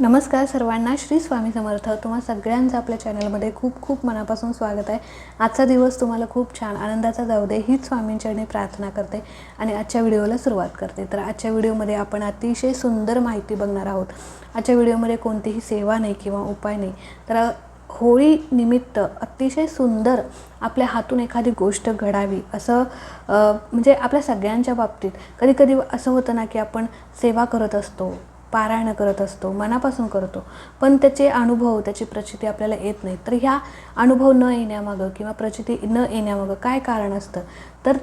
नमस्कार सर्वांना श्री स्वामी समर्थ. तुम्हा सगळ्यांचं आपल्या चॅनलमध्ये खूप खूप मनापासून स्वागत आहे. आजचा दिवस तुम्हाला खूप छान आनंदाचा जाऊ दे हीच स्वामींच्याने प्रार्थना करते आणि आजच्या व्हिडिओला सुरुवात करते. तर आजच्या व्हिडिओमध्ये आपण अतिशय सुंदर माहिती बघणार आहोत. आजच्या व्हिडिओमध्ये कोणतीही सेवा नाही किंवा उपाय नाही. तर होळी निमित्त अतिशय सुंदर आपल्या हातून एखादी गोष्ट घडावी असं म्हणजे आपल्या सगळ्यांच्या बाबतीत. कधी कधी असं होतं ना की आपण सेवा करत असतो. पारायण करत असतो मनापासून करतो. पण त्याचे अनुभव त्याची प्रचिती आपल्याला येत नाही तर ह्या अनुभव न येण्यामागं किंवा प्रचिती न येण्यामागं काय कारण असतं? तर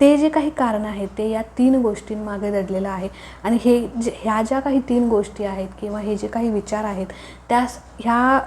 ते जे काही कारण आहे ते या तीन गोष्टींमागे दडलेलं आहे. आणि हे जे ह्या ज्या काही तीन गोष्टी आहेत किंवा हे जे काही विचार आहेत त्यास ह्या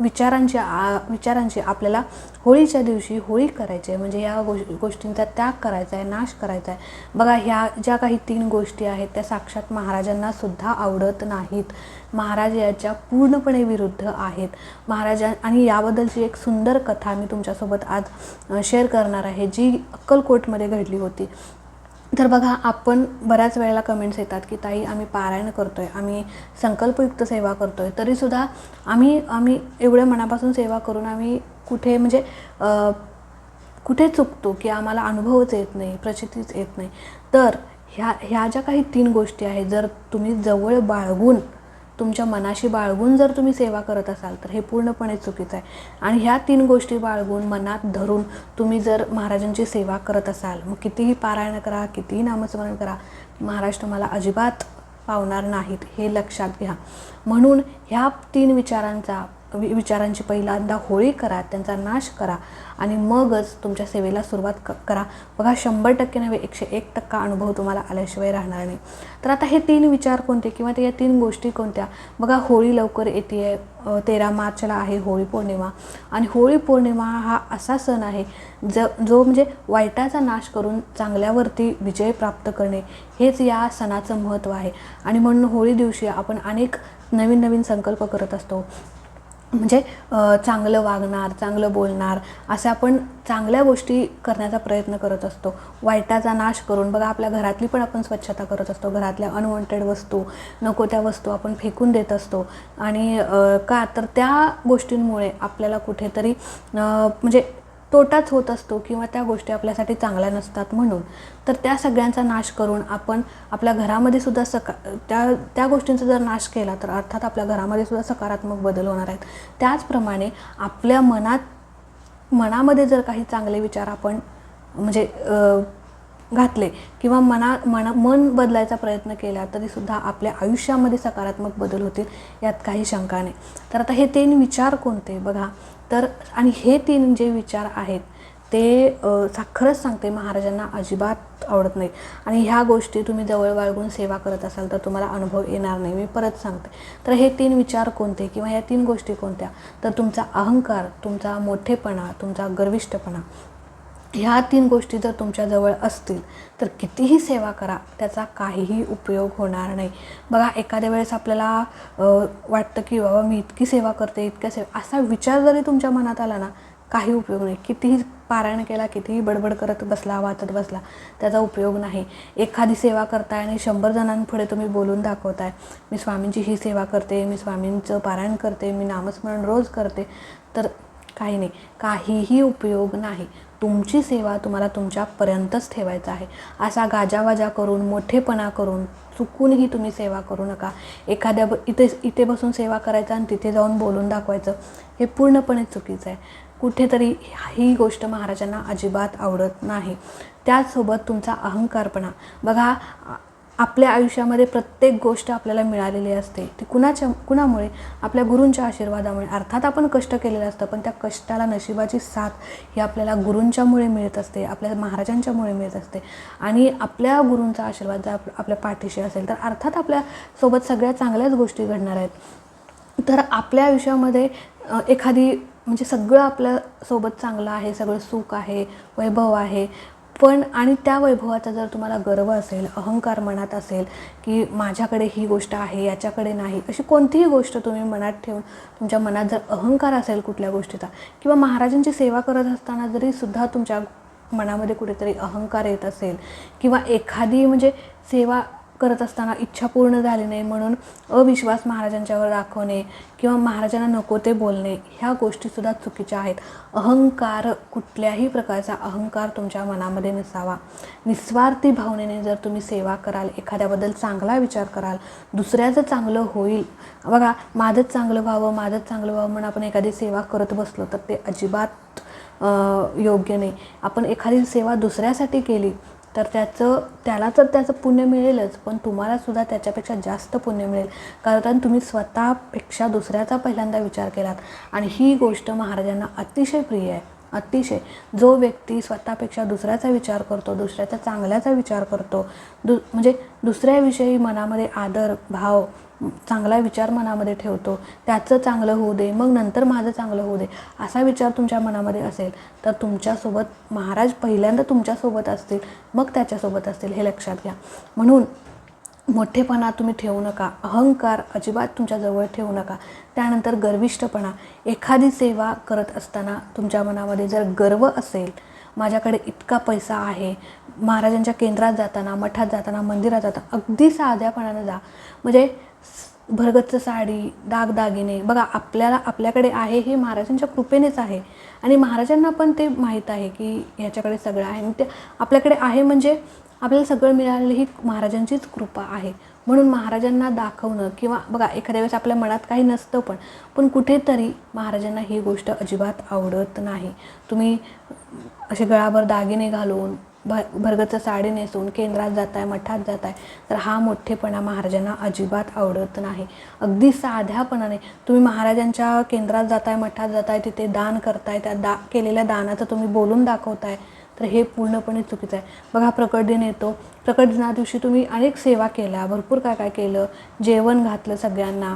विचारांची आ विचारांची आपल्याला होळीच्या दिवशी होळी करायची आहे. म्हणजे या गोष गोष्टींचा त्याग करायचा आहे नाश करायचा आहे. बघा ह्या ज्या काही तीन गोष्टी आहेत त्या साक्षात महाराजांना सुद्धा आवडत नाहीत. महाराज याच्या पूर्णपणे विरुद्ध आहेत. महाराजां आणि याबद्दलची एक सुंदर कथा मी तुमच्यासोबत आज शेअर करणार आहे जी अक्कलकोटमध्ये घडली होती. तर बघा आपण बऱ्याच वेळेला कमेंट्स येतात की ताई आम्ही पारायण करतो आहे आम्ही संकल्पयुक्त सेवा करतो आहे तरीसुद्धा आम्ही आम्ही एवढ्या मनापासून सेवा करून आम्ही कुठे म्हणजे कुठे चुकतो की आम्हाला अनुभवच येत नाही प्रचितीच येत नाही. तर ह्या ह्या ज्या काही तीन गोष्टी आहेत जर तुम्ही जवळ बाळगून तुमच्या मनाशी बाळगून जर तुम्ही सेवा करत असाल तर हे पूर्णपणे चुकीचं आहे. आणि ह्या तीन गोष्टी बाळगून मनात धरून तुम्ही जर महाराजांची सेवा करत असाल मग कितीही पारायण करा कितीही नामस्मरण करा महाराज तुम्हाला अजिबात पावणार नाहीत हे लक्षात घ्या. म्हणून ह्या तीन विचारांचा विचारांची पहिल्यांदा होळी करा त्यांचा नाश करा आणि मगच तुमच्या सेवेला सुरुवात क करा. बघा शंभर टक्के नव्हे एकशे एक टक्का अनुभव तुम्हाला आल्याशिवाय राहणार नाही. तर आता हे तीन विचार कोणते किंवा ते या तीन गोष्टी कोणत्या? बघा होळी लवकर येते आहे तेरा मार्चला आहे होळी पौर्णिमा. आणि होळी पौर्णिमा हा असा सण आहे ज जो म्हणजे वाईटाचा नाश करून चांगल्यावरती विजय प्राप्त करणे हेच या सणाचं महत्त्व आहे. आणि म्हणून होळी दिवशी आपण अनेक नवीन नवीन संकल्प करत असतो. म्हणजे चांगलं वागणार चांगलं बोलणार अशा आपण चांगल्या गोष्टी करण्याचा प्रयत्न करत असतो. वाईटाचा नाश करून बघा आपल्या घरातली पण आपण स्वच्छता करत असतो. घरातल्या अनवॉन्टेड वस्तू नको त्या वस्तू आपण फेकून देत असतो. आणि का तर त्या गोष्टींमुळे आपल्याला कुठेतरी म्हणजे तोटाच होत असतो किंवा त्या गोष्टी आपल्यासाठी चांगल्या नसतात म्हणून. तर त्या सगळ्यांचा नाश करून आपण आपल्या घरामध्ये सुद्धा सका त्या त्या गोष्टींचा जर नाश केला तर अर्थात आपल्या घरामध्ये सुद्धा सकारात्मक बदल होणार आहेत. त्याचप्रमाणे आपल्या मनात मनामध्ये जर काही चांगले विचार आपण म्हणजे घातले किंवा मना मना मन बदलायचा प्रयत्न केला तरीसुद्धा आपल्या आयुष्यामध्ये सकारात्मक बदल होतील यात काही शंका नाही. तर आता हे तीन विचार कोणते? बघा तर आणि हे तीन जे विचार आहेत ते साखरच सांगते महाराजांना अजिबात आवडत नाही आणि ह्या गोष्टी तुम्ही जवळ बाळगून सेवा करत असाल तर तुम्हाला अनुभव येणार नाही. मी परत सांगते. तर हे तीन विचार कोणते किंवा ह्या तीन गोष्टी कोणत्या? तर तुमचा अहंकार तुमचा मोठेपणा तुमचा गर्विष्ठपणा ह्या तीन गोष्टी जर तुमच्याजवळ असतील तर कितीही सेवा करा त्याचा काहीही उपयोग होणार नाही. बघा एखाद्या वेळेस आपल्याला वाटतं की बाबा मी इतकी सेवा करते इतक्या सेवा असा विचार जरी तुमच्या मनात आला ना काही उपयोग नाही. कितीही पारायण केला कितीही बडबड करत बसला वाचत बसला त्याचा उपयोग नाही. एखादी सेवा करताय आणि शंभर जणांपुढे तुम्ही बोलून दाखवताय मी स्वामींची ही सेवा करते मी स्वामींचं पारायण करते मी नामस्मरण रोज करते तर काही नाही. काहीही उपयोग नाही. तुमची सेवा तुम्हाला तुमच्यापर्यंतच ठेवायचा आहे. असा गाजावाजा करून मोठेपणा करून चुकूनही तुम्ही सेवा करू नका. एखाद्या ब इथे इथे बसून सेवा करायचं आणि तिथे जाऊन बोलून दाखवायचं हे पूर्णपणे चुकीचं आहे. कुठेतरी ही गोष्ट महाराजांना अजिबात आवडत नाही. त्याचसोबत तुमचा अहंकारपणा. बघा आपल्या आयुष्यामध्ये प्रत्येक गोष्ट आपल्याला मिळालेली असते. ती कुणाच्या कुणामुळे? आपल्या गुरूंच्या आशीर्वादामुळे. अर्थात आपण कष्ट केलेलं असतं पण त्या कष्टाला नशिबाची साथ ही आपल्याला गुरूंच्यामुळे मिळत असते आपल्या महाराजांच्यामुळे मिळत असते. आणि आपल्या गुरूंचा आशीर्वाद जर आप आपल्या पाठीशी असेल तर अर्थात आपल्यासोबत सगळ्या चांगल्याच गोष्टी घडणार आहेत. तर आपल्या आयुष्यामध्ये एखादी म्हणजे सगळं आपल्यासोबत चांगलं आहे सगळं सुख आहे वैभव आहे पण आणि त्या वैभवाचा जर तुम्हाला गर्व असेल अहंकार मनात असेल की माझ्याकडे ही गोष्ट आहे याच्याकडे नाही अशी कोणतीही गोष्ट तुम्ही मनात ठेवून तुमच्या मनात जर अहंकार असेल कुठल्या गोष्टीचा किंवा महाराजांची सेवा करत असताना जरी सुद्धा तुमच्या मनामध्ये कुठेतरी अहंकार येत असेल किंवा एखादी म्हणजे सेवा करत असताना इच्छा पूर्ण झाली नाही म्हणून अविश्वास महाराजांच्यावर दाखवणे किंवा महाराजांना नको ते बोलणे ह्या गोष्टीसुद्धा चुकीच्या आहेत. अहंकार कुठल्याही प्रकारचा अहंकार तुमच्या मनामध्ये नसावा. निस्वार्थी भावनेने जर तुम्ही सेवा कराल एखाद्याबद्दल चांगला विचार कराल दुसऱ्याचं चांगलं होईल. बघा माझंच चांगलं व्हावं माझंच चांगलं व्हावं म्हणून आपण एखादी सेवा करत बसलो तर ते अजिबात योग्य नाही. आपण एखादी सेवा दुसऱ्यासाठी केली तर त्याचं त्याला तर त्याचं पुण्य मिळेलच पण तुम्हालासुद्धा त्याच्यापेक्षा जास्त पुण्य मिळेल. कारण तुम्ही स्वतःपेक्षा दुसऱ्याचा पहिल्यांदा विचार केलात. आणि ही गोष्ट महाराजांना अतिशय प्रिय आहे. अतिशय. जो व्यक्ती स्वतःपेक्षा दुसऱ्याचा विचार करतो दुसऱ्याचा चांगल्याचा विचार करतो दु म्हणजे दुसऱ्याविषयी मनामध्ये आदर भाव चांगला विचार मनामध्ये ठेवतो त्याचं चांगलं होऊ दे मग नंतर माझं चांगलं होऊ दे असा विचार तुमच्या मनामध्ये असेल तर तुमच्यासोबत महाराज पहिल्यांदा तुमच्यासोबत असतील मग त्याच्यासोबत असतील हे लक्षात घ्या. म्हणून मोठेपणा तुम्ही ठेवू नका अहंकार अजिबात तुमच्याजवळ ठेवू नका. त्यानंतर गर्विष्ठपणा एखादी सेवा करत असताना तुमच्या मनामध्ये जर गर्व असेल माझ्याकडे इतका पैसा आहे महाराजांच्या केंद्रात जाताना मठात जाताना मंदिरात जाताना अगदी साध्यापणानं जा. म्हणजे भरगच्च साडी दागदागिने. बघा आपल्याला आपल्याकडे आहे हे महाराजांच्या कृपेनेच आहे. आणि महाराजांना पण ते माहीत आहे की ह्याच्याकडे सगळं आहे. आणि ते आपल्याकडे आहे म्हणजे आपल्याला सगळं मिळालेलं ही महाराजांचीच कृपा आहे. म्हणून महाराजांना दाखवणं किंवा बघा एखाद्या वेळेस आपल्या मनात काही नसतं पण पण कुठेतरी महाराजांना ही गोष्ट अजिबात आवडत नाही. तुम्ही असे गळाभर दागिने घालून भ भरगच्च साडी नेसून केंद्रात जात आहे मठात जात आहे तर हा मोठेपणा महाराजांना अजिबात आवडत नाही. अगदी साध्यापणाने तुम्ही महाराजांच्या केंद्रात जाताय मठात जाताय तिथे दान करताय त्या दा केलेल्या दानाचं तुम्ही बोलून दाखवताय तर हे पूर्णपणे चुकीचं आहे. बघा प्रकट दिन येतो. प्रकट दिना दिवशी तुम्ही अनेक सेवा केल्या. भरपूर काय काय केलं? जेवण घातलं सगळ्यांना.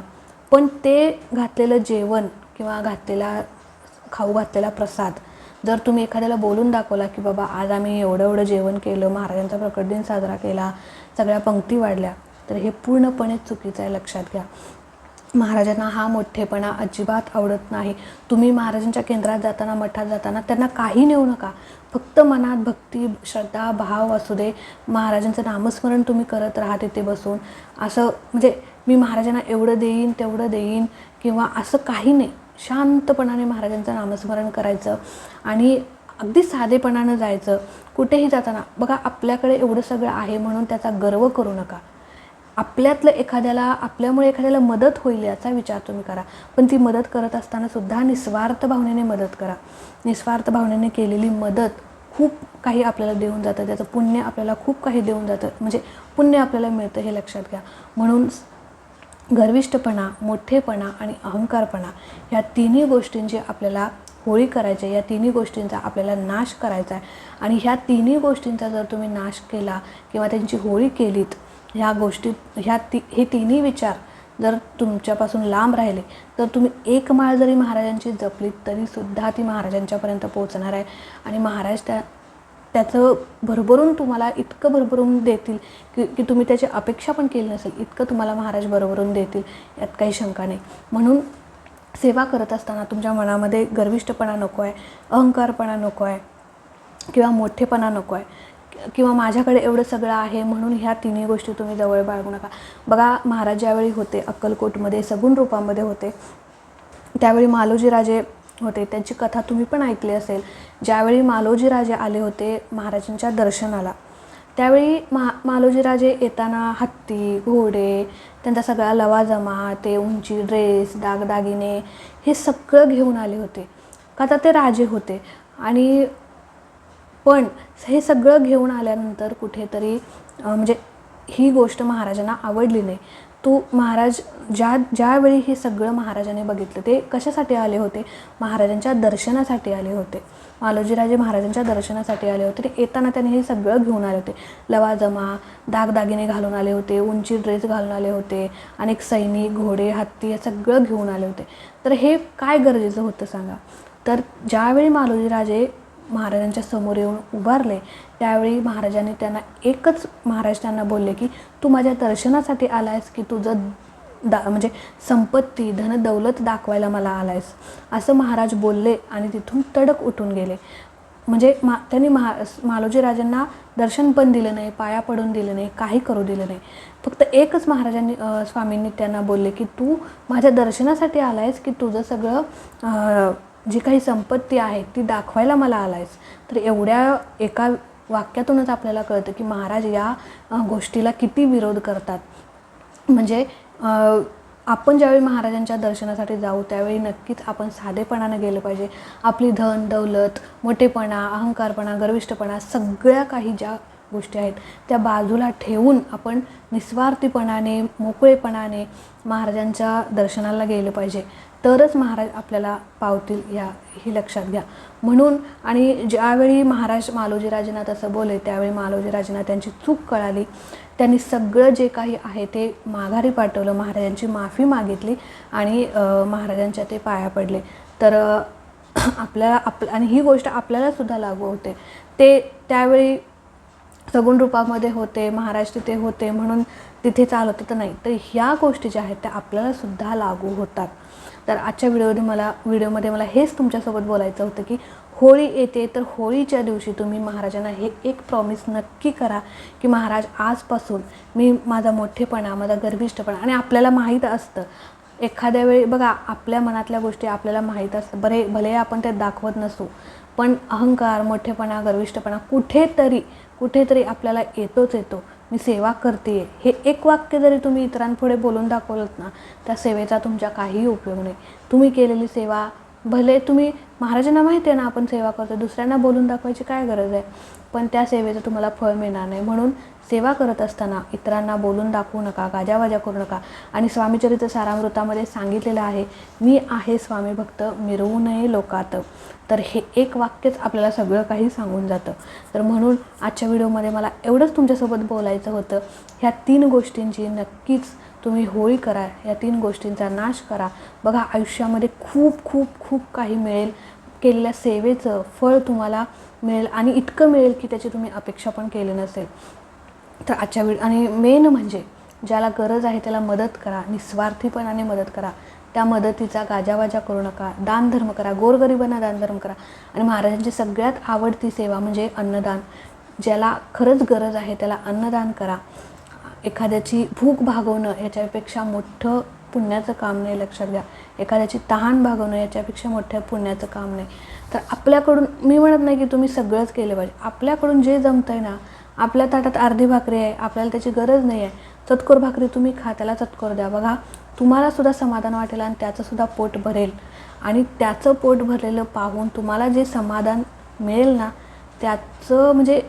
पण ते घातलेलं जेवण किंवा घातलेला खाऊ घातलेला प्रसाद जर तुम्ही एखाद्याला बोलून दाखवला की बाबा आज आम्ही एवढं एवढं जेवण केलं महाराजांचा प्रकट दिन साजरा केला सगळ्या पंक्ती वाढल्या तर हे पूर्णपणे चुकीचं आहे लक्षात घ्या. महाराजांना हा मोठेपणा अजिबात आवडत नाही. तुम्ही महाराजांच्या केंद्रात जाताना मठात जाताना त्यांना काही नेऊ नका. फक्त मनात भक्ती श्रद्धा भाव असू दे. महाराजांचं नामस्मरण तुम्ही करत राहा तिथे बसून. असं म्हणजे मी महाराजांना एवढं देईन तेवढं देईन किंवा असं काही नाही. शांतपणाने महाराजांचं नामस्मरण करायचं आणि अगदी साधेपणानं जायचं. कुठेही जाताना बघा आपल्याकडे एवढं सगळं आहे म्हणून त्याचा गर्व करू नका. आपल्यातलं एखाद्याला आपल्यामुळे एखाद्याला मदत होईल याचा विचार तुम्ही करा. पण ती मदत करत असताना सुद्धा निस्वार्थ भावनेने मदत करा. निस्वार्थ भावनेने केलेली मदत खूप काही आपल्याला देऊन जातं. त्याचं पुण्य आपल्याला खूप काही देऊन जातं. म्हणजे पुण्य आपल्याला मिळतं हे लक्षात घ्या. म्हणून गर्विष्ठपणा मोठेपणा आणि अहंकारपणा ह्या तिन्ही गोष्टींची आपल्याला होळी करायची आहे. या तिन्ही गोष्टींचा आपल्याला नाश करायचा आहे. आणि ह्या तिन्ही गोष्टींचा जर तुम्ही नाश केला किंवा त्यांची होळी केलीत ह्या गोष्टी ह्या ती हे तिन्ही विचार जर तुमच्यापासून लांब राहिले तर तुम्ही एक माळ जरी महाराजांची जपलीत तरीसुद्धा ती महाराजांच्यापर्यंत पोहोचणार आहे. आणि महाराज त्या त्याचं भरभरून तुम्हाला इतकं भरभरून देतील की की तुम्ही त्याची अपेक्षा पण केली नसेल इतकं तुम्हाला महाराज भरभरून देतील यात काही शंका नाही. म्हणून सेवा करत असताना तुमच्या मनामध्ये गर्विष्ठपणा नको आहे अहंकारपणा नको आहे किंवा मोठेपणा नको आहे किंवा माझ्याकडे एवढं सगळं आहे म्हणून ह्या तिन्ही गोष्टी तुम्ही जवळ बाळगू नका. बघा महाराज ज्यावेळी होते अक्कलकोटमध्ये सगुण रूपामध्ये होते त्यावेळी मालोजीराजे होते. त्यांची कथा तुम्ही पण ऐकली असेल. ज्यावेळी मालोजी राजे आले होते महाराजांच्या दर्शनाला त्यावेळी मा मालोजी राजे येताना हत्ती घोडे त्यांचा सगळा लवाजमा ते उंची ड्रेस दागदागिने हे सगळं घेऊन आले होते. का तर ते राजे होते. आणि पण हे सगळं घेऊन आल्यानंतर कुठेतरी म्हणजे ही गोष्ट महाराजांना आवडली नाही. तो महाराज ज्या ज्यावेळी हे सगळं महाराजांनी बघितलं ते कशासाठी आले होते? महाराजांच्या दर्शनासाठी आले होते. मालोजीराजे महाराजांच्या दर्शनासाठी आले होते. ते येताना त्यांनी हे सगळं घेऊन आले होते. लवाजमा दागदागिने घालून आले होते उंची ड्रेस घालून आले होते अनेक सैनिक घोडे हत्ती हे सगळं घेऊन आले होते. तर हे काय गरजेचं होतं सांगा? तर ज्यावेळी मालोजीराजे महाराजांच्या समोर येऊन उभारले त्यावेळी महाराजांनी त्यांना एकच महाराज त्यांना बोलले की तू माझ्या दर्शनासाठी आलायस की तुझं दा म्हणजे संपत्ती धन दौलत दाखवायला मला आलायस? असं महाराज बोलले आणि तिथून तडक उठून गेले. म्हणजे मा त्यांनी महा मालोजीराजांना दर्शन पण दिलं नाही पाया पडून दिलं नाही काही करू दिलं नाही. फक्त एकच महाराजांनी स्वामींनी त्यांना बोलले की तू माझ्या दर्शनासाठी आला आहेस की तुझं सगळं जी काही संपत्ती आहे ती दाखवायला मला आलायस. तर एवढ्या एका वाक्यातूनच आपल्याला कळतं की महाराज या गोष्टीला किती विरोध करतात. म्हणजे आपण ज्यावेळी महाराजांच्या दर्शनासाठी जाऊ त्यावेळी नक्कीच आपण साधेपणानं गेलं पाहिजे. आपली धन दौलत मोठेपणा अहंकारपणा गर्विष्ठपणा सगळ्या काही ज्या गोष्टी आहेत त्या बाजूला ठेवून आपण निस्वार्थीपणाने मोकळेपणाने महाराजांच्या दर्शनाला गेलं पाहिजे. तरच महाराज आपल्याला पावतील या ही लक्षात घ्या. म्हणून आणि ज्यावेळी महाराज मालोजीराजेंना तसं बोलले त्यावेळी मालोजीराजेंना त्यांची चूक कळाली. त्यांनी सगळं जे काही आहे ते माघारी पाठवलं महाराजांची माफी मागितली आणि महाराजांच्या ते पाया पडले. तर आपल्याला आप आणि ही गोष्ट आपल्याला सुद्धा लागू होते. ते त्यावेळी सगुण रूपामध्ये होते महाराज तिथे होते म्हणून तिथे चालत होतं नाही. तर ह्या गोष्टी ज्या आहेत त्या आपल्याला सुद्धा लागू होतात. तर आजच्या व्हिडिओमध्ये मला व्हिडिओमध्ये मला हेच तुमच्यासोबत बोलायचं होतं की होळी येते तर होळीच्या दिवशी तुम्ही महाराजांना हे एक प्रॉमिस नक्की करा की महाराज आजपासून मी माझा मोठेपणा माझा गर्विष्ठपणा आणि आपल्याला माहीत असतं. एखाद्या वेळी बघा आपल्या मनातल्या गोष्टी आपल्याला माहीत असतं बरे भले आपण ते दाखवत नसू पण अहंकार मोठेपणा गर्विष्ठपणा कुठेतरी कुठेतरी आपल्याला येतोच येतो. मी सेवा करते. हे एक वाक्य जरी तुम्ही इतरांपुढे बोलून दाखवलं ना त्या सेवेचा तुमच्या काहीही उपयोग नाही. तुम्ही केलेली सेवा भले तुम्ही महाराजांना माहिती आहे ना आपण सेवा करतो दुसऱ्यांना बोलून दाखवायची काय गरज आहे? पण त्या सेवेचं तुम्हाला फळ मिळणार नाही. म्हणून सेवा करत असताना इतरांना बोलून दाखवू नका गाजावाजा करू नका. आणि स्वामीचरित्र सारामृतामध्ये सांगितलेलं आहे मी आहे स्वामी भक्त मिरवू नये लोकात. तर हे एक वाक्यच आपल्याला सगळं काही सांगून जातं. तर म्हणून आजच्या व्हिडिओमध्ये मला एवढंच तुमच्यासोबत बोलायचं होतं. ह्या तीन गोष्टींची नक्कीच तुम्ही होळी करा या तीन गोष्टींचा नाश करा. बघा आयुष्यामध्ये खूप खूप खूप काही मिळेल. केलेल्या सेवेचं फळ तुम्हाला मिळेल आणि इतकं मिळेल की त्याची तुम्ही अपेक्षा पण केली नसेल. तर आजच्या वेळी आणि मेन म्हणजे ज्याला गरज आहे त्याला मदत करा निस्वार्थीपणाने मदत करा. त्या मदतीचा गाजावाजा करू नका दानधर्म करा गोरगरिबांना दानधर्म करा. आणि महाराजांची सगळ्यात आवडती सेवा म्हणजे अन्नदान. ज्याला खरंच गरज आहे त्याला अन्नदान करा. एखाद्याची भूक भागवणं याच्यापेक्षा मोठं पुण्याचं काम नाही लक्षात घ्या. एखाद्याची तहान भागवणं याच्यापेक्षा मोठ्या पुण्याचं काम नाही. तर आपल्याकडून मी म्हणत नाही की तुम्ही सगळंच केलं पाहिजे. आपल्याकडून जे जमतं आहे ना आपल्या ताटात अर्धी भाकरी आहे आपल्याला त्याची गरज नाही आहे चतकोर भाकरी तुम्ही खा त्याला चतकोर द्या. बघा तुम्हाला सुद्धा समाधान वाटेल आणि त्याचंसुद्धा पोट भरेल. आणि त्याचं पोट भरलेलं पाहून तुम्हाला जे समाधान मिळेल ना त्याचं म्हणजे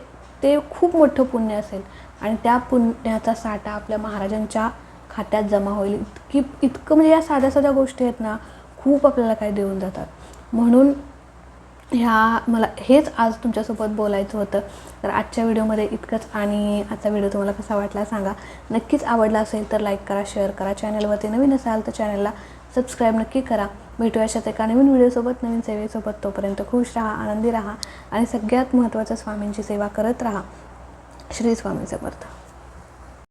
ते खूप मोठं पुण्य असेल. आणि त्या पुण्याचा साठा आपल्या महाराजांच्या खात्यात जमा होईल. इतकी इतकं म्हणजे या साध्या साध्या गोष्टी आहेत ना खूप आपल्याला काही देऊन जातात. म्हणून ह्या मला हेच आज तुमच्यासोबत बोलायचं होतं. तर आजच्या व्हिडिओमध्ये इतकंच आणि आजचा व्हिडिओ तुम्हाला कसा वाटला सांगा. नक्कीच आवडला असेल तर लाईक करा शेअर करा. चॅनलवरती नवीन असाल तर चॅनलला सबस्क्राईब नक्की करा. भेटूया अशाच एका नवीन व्हिडिओसोबत नवीन सेवेसोबत. तोपर्यंत खुश राहा आनंदी राहा आणि सगळ्यात महत्त्वाचं स्वामींची सेवा करत राहा. श्री स्वामी समर्थ.